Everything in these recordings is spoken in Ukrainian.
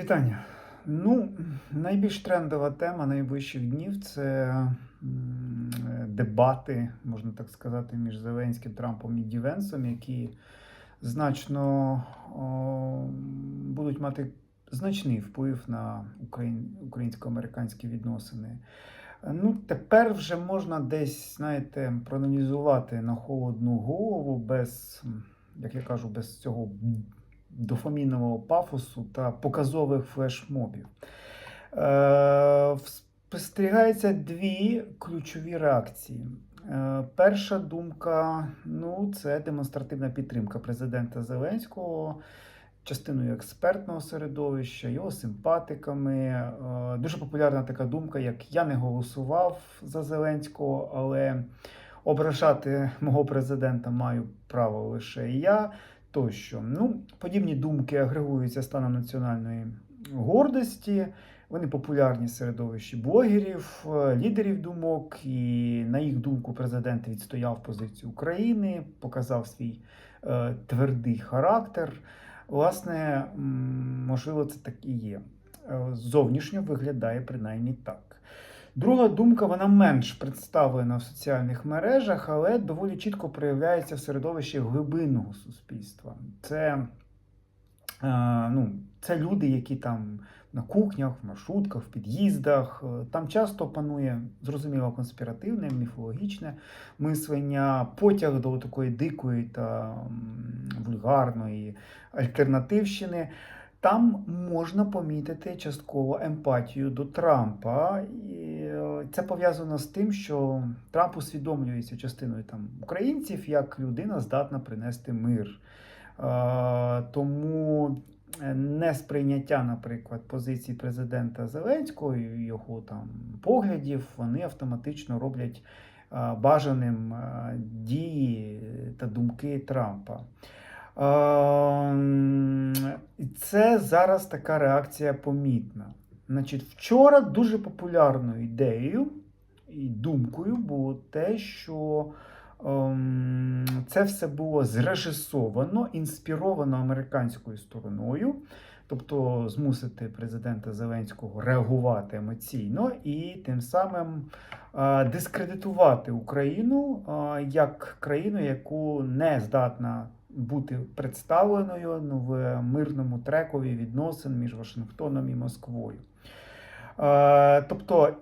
Вітання. Ну, найбільш трендова тема найближчих днів це дебати, можна так сказати, між Зеленським, Трампом і Дівенсом, які значно о, будуть мати значний вплив на українсько-американські відносини. Ну, тепер вже можна десь, знаєте, проаналізувати на холодну голову без, як я кажу, без цього дофамінового пафосу та показових флешмобів. Е, спостерігаються дві ключові реакції. Е, перша думка ну, це демонстративна підтримка президента Зеленського. Частиною експертного середовища, його симпатиками. Е, Дуже популярна така думка, як я не голосував за Зеленського, але ображати мого президента маю право лише я тощо. Ну, подібні думки агрегуються станом національної гордості. Вони популярні середовищі блогерів, е, лідерів думок. І на їх думку, президент відстояв позицію України, показав свій е, твердий характер. Власне, можливо, це так і є. Е, Зовнішньо виглядає принаймні так. Друга думка, вона менш представлена в соціальних мережах, але доволі чітко проявляється в середовищі глибинного суспільства. Це, е, ну, це люди, які там на кухнях, в маршрутках, в під'їздах. Е, Там часто панує зрозуміло конспіративне, міфологічне мислення, потяг до такої дикої та вульгарної альтернативщини. Там можна помітити частково емпатію до Трампа. І е, це пов'язано з тим, що Трамп усвідомлюється частиною там українців як людина здатна принести мир. Е, Тому е, несприйняття, наприклад, позиції президента Зеленського його там поглядів, вони автоматично роблять бажаним дії та думки Трампа. Ем, І це зараз така реакція помітна. Значить, вчора дуже популярною ідеєю і думкою було те, що ем, це все було зрежисовано, інспіровано американською стороною, тобто змусити президента Зеленського реагувати емоційно і тим самим е, дискредитувати Україну е, як країну, яку не здатна бути представленою ну, в мирному трекові відносин між Вашингтоном і Москвою. Е, тобто,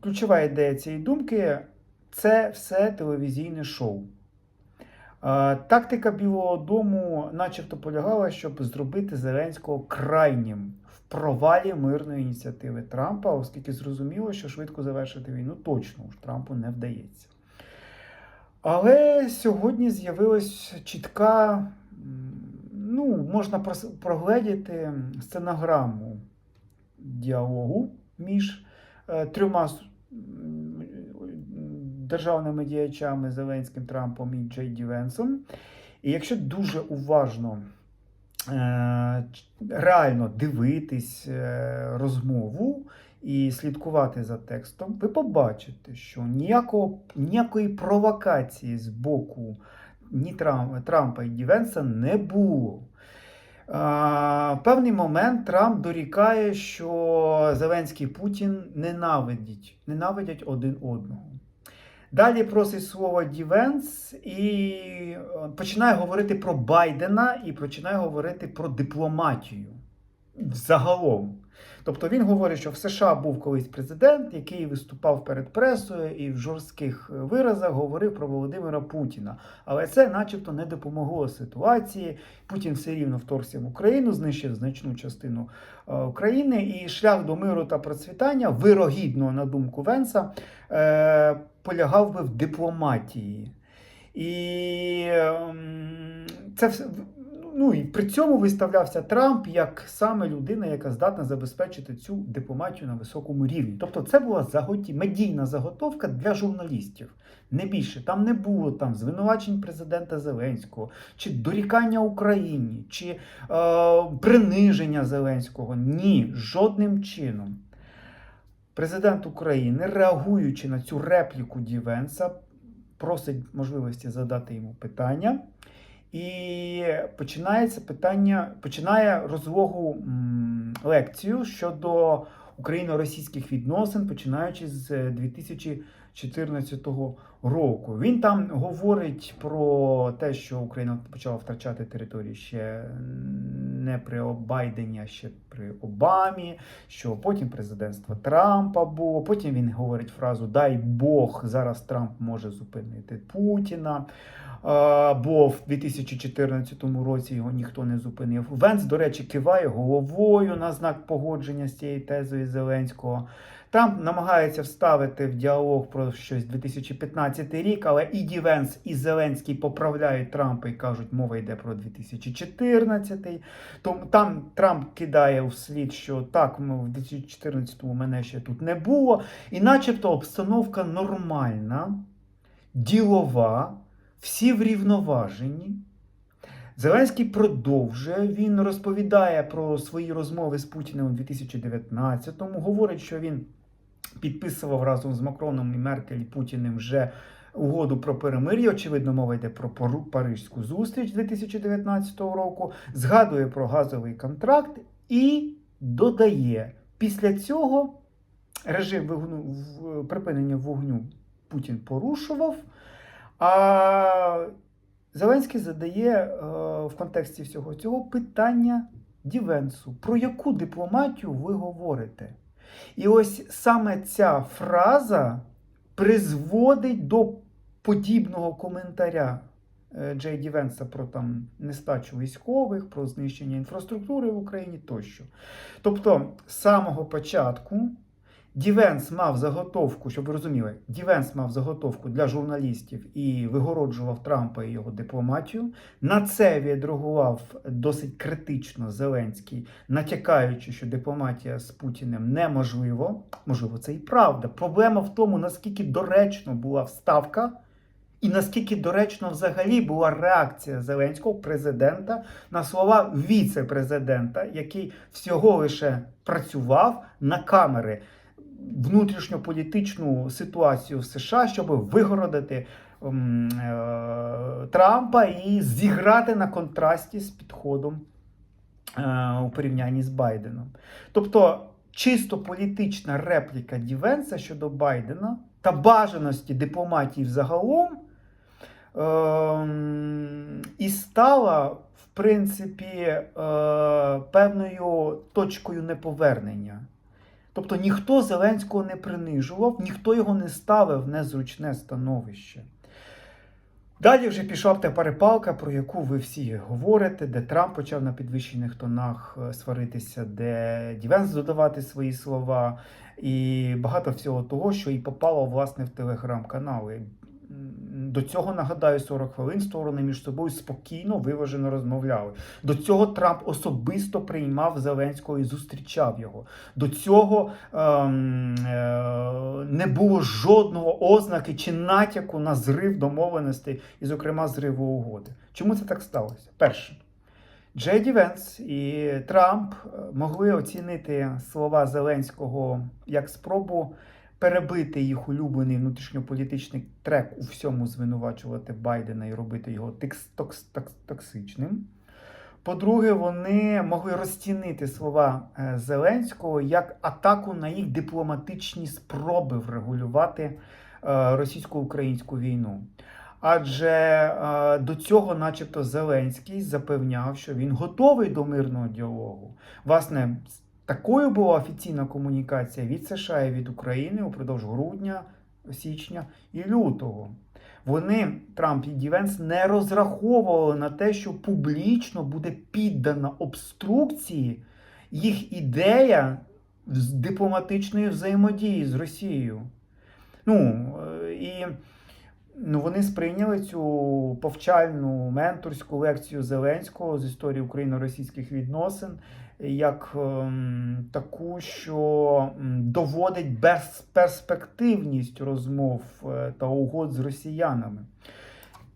ключова ідея цієї думки це все телевізійне шоу. Е, Тактика Білого Дому, начебто, полягала, щоб зробити Зеленського крайнім в провалі мирної ініціативи Трампа, оскільки зрозуміло, що швидко завершити війну точно уж Трампу не вдається. Але сьогодні з'явилась чітка, ну, можна прогледіти сценограму діалогу між е, трьома державними діячами Зеленським Трампом і Джей Ді Венсом. І якщо дуже уважно е, реально дивитись е, розмову і слідкувати за текстом, ви побачите, що ніякого, ніякої провокації з боку ні Трам- Трампа і Дівенса не було. А, В певний момент Трамп дорікає, що Зеленський і Путін ненавидять, ненавидять один одного. Далі просить слово Дівенс і е, починає говорити про Байдена і починає говорити про дипломатію загалом. Тобто він говорить, що в США був колись президент, який виступав перед пресою і в жорстких виразах говорив про Володимира Путіна. Але це, начебто, не допомогло ситуації. Путін все рівно вторгся в Україну, знищив значну частину е, України, і шлях до миру та процвітання, вирогідно, на думку Венса, е, полягав би в дипломатії. І ем, це все. Ну і при цьому виставлявся Трамп як саме людина, яка здатна забезпечити цю дипломатію на високому рівні. Тобто, це була заготі... медійна заготовка для журналістів. Не більше там не було там звинувачень президента Зеленського, чи дорікання Україні, чи е, приниження Зеленського. Ні, жодним чином. Президент України, реагуючи на цю репліку Дівенса, просить можливості задати йому питання. І починається питання, починає розлогу лекцію щодо україно-російських відносин, починаючи з 2014 року. Він там говорить про те, що Україна почала втрачати території ще не при Байдені, а ще при Обамі, що потім президентство Трампа було. Потім він говорить фразу Дай Бог, зараз Трамп може зупинити Путіна. Бо в 2014 році його ніхто не зупинив. Венс, до речі, киває головою на знак погодження з цією тезою Зеленського. Трамп намагається вставити в діалог про щось 2015 рік, але і Ді Венс, і Зеленський поправляють Трампа і кажуть, мова йде про 2014. Тому там Трамп кидає у слід, що так, в 2014-му мене ще тут не було. І начебто обстановка нормальна, ділова, всі врівноважені. Зеленський продовжує. Він розповідає про свої розмови з Путіним у 2019-му. Говорить, що він підписував разом з Макроном і Меркель і Путіним вже угоду про перемир'я. Очевидно, мова йде про Парижську зустріч 2019 року. Згадує про газовий контракт і додає після цього режим вигну, припинення вогню Путін порушував. А Зеленський задає е, в контексті всього цього питання Дівенсу, про яку дипломатію ви говорите? І ось саме ця фраза призводить до подібного коментаря е, Джей Дівенса про там нестачу військових, про знищення інфраструктури в Україні тощо. Тобто, з самого початку Дівенс мав заготовку, щоб ви розуміли, Дівенс мав заготовку для журналістів і вигороджував Трампа і його дипломатію. На це відреагував досить критично Зеленський, натякаючи, що дипломатія з Путіним неможливо. Можливо, це і правда. Проблема в тому, наскільки доречно була вставка. І наскільки доречно взагалі була реакція Зеленського президента на слова віце-президента, який всього лише працював на камери внутрішньополітичну ситуацію в США, щоб вигородити м, е, Трампа і зіграти на контрасті з підходом е, у порівнянні з Байденом. Тобто чисто політична репліка Дівенса щодо Байдена та бажаності дипломатії взагалом ем, і стала, в принципі, е, певною точкою неповернення. Тобто ніхто Зеленського не принижував, ніхто його не ставив в незручне становище. Далі вже пішла та перепалка, про яку ви всі говорите, де Трамп почав на підвищених тонах е, сваритися, де Дівенс додавати свої слова, і багато всього того, що і попало власне в телеграм-канали. До цього нагадаю 40 хвилин сторони між собою спокійно, виважено розмовляли. До цього Трамп особисто приймав Зеленського і зустрічав його. До цього ем, е, не було жодного ознаки чи натяку на зрив домовленостей, і, зокрема, зриву угоди. Чому це так сталося? Перше. Джей Ді Венс і Трамп е, могли оцінити слова Зеленського як спробу перебити їх улюблений внутрішньополітичний трек у всьому звинувачувати Байдена і робити його токсичним. По-друге, вони могли розцінити слова е, Зеленського як атаку на їх дипломатичні спроби врегулювати е, російсько-українську війну. Адже е, до цього, начебто, Зеленський запевняв, що він готовий до мирного діалогу. Власне, такою була офіційна комунікація від США і від України упродовж грудня, січня і лютого. Вони, Трамп і Дівенс, не розраховували на те, що публічно буде піддана обструкції їх ідея з дипломатичної взаємодії з Росією. Ну, е, і ну, вони сприйняли цю повчальну менторську лекцію Зеленського з історії україно-російських відносин як ем, таку, що доводить безперспективність розмов е, та угод з росіянами.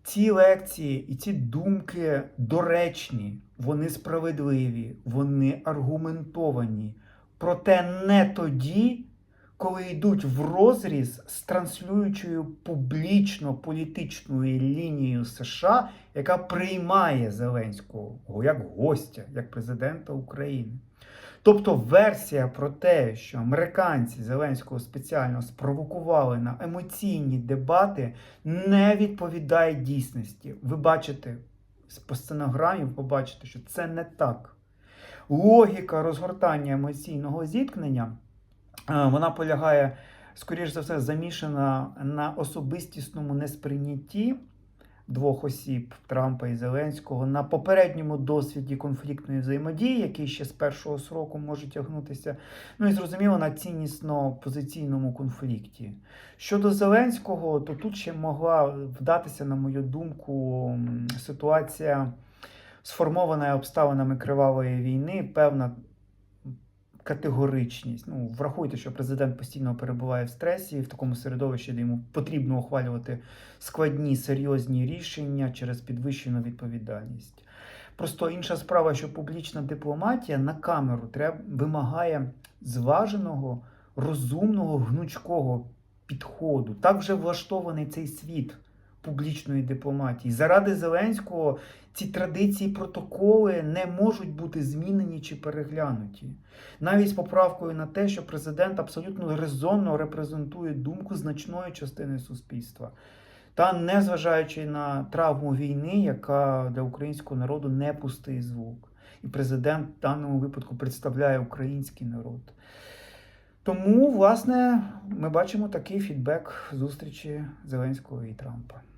Ці лекції і ці думки доречні, вони справедливі, вони аргументовані. Проте не тоді, коли йдуть в розріз з транслюючою публічно політичною лінією США, яка приймає Зеленського як гостя, як президента України. Тобто версія про те, що американці Зеленського спеціально спровокували на емоційні дебати, не відповідає дійсності. Ви бачите по стенограмі, ви побачите, що це не так. Логіка розгортання емоційного зіткнення вона полягає, скоріш за все, замішана на особистісному несприйнятті двох осіб Трампа і Зеленського на попередньому досвіді конфліктної взаємодії, який ще з першого сроку може тягнутися. Ну і зрозуміло на ціннісно-позиційному конфлікті. Щодо Зеленського, то тут ще могла вдатися, на мою думку, ситуація сформована обставинами кривавої війни, певна категоричність. Ну, врахуйте, що президент постійно перебуває в стресі, в такому середовищі, де йому потрібно ухвалювати складні серйозні рішення через підвищену відповідальність. Просто інша справа, що публічна дипломатія на камеру треба, вимагає зваженого, розумного, гнучкого підходу. Так вже влаштований цей світ публічної дипломатії. Заради Зеленського ці традиції, протоколи не можуть бути змінені чи переглянуті. Навіть з поправкою на те, що президент абсолютно резонно репрезентує думку значної частини суспільства. Та незважаючи на травму війни, яка для українського народу не пустий звук. І президент в даному випадку представляє український народ. Тому, власне, ми бачимо такий фідбек зустрічі Зеленського і Трампа.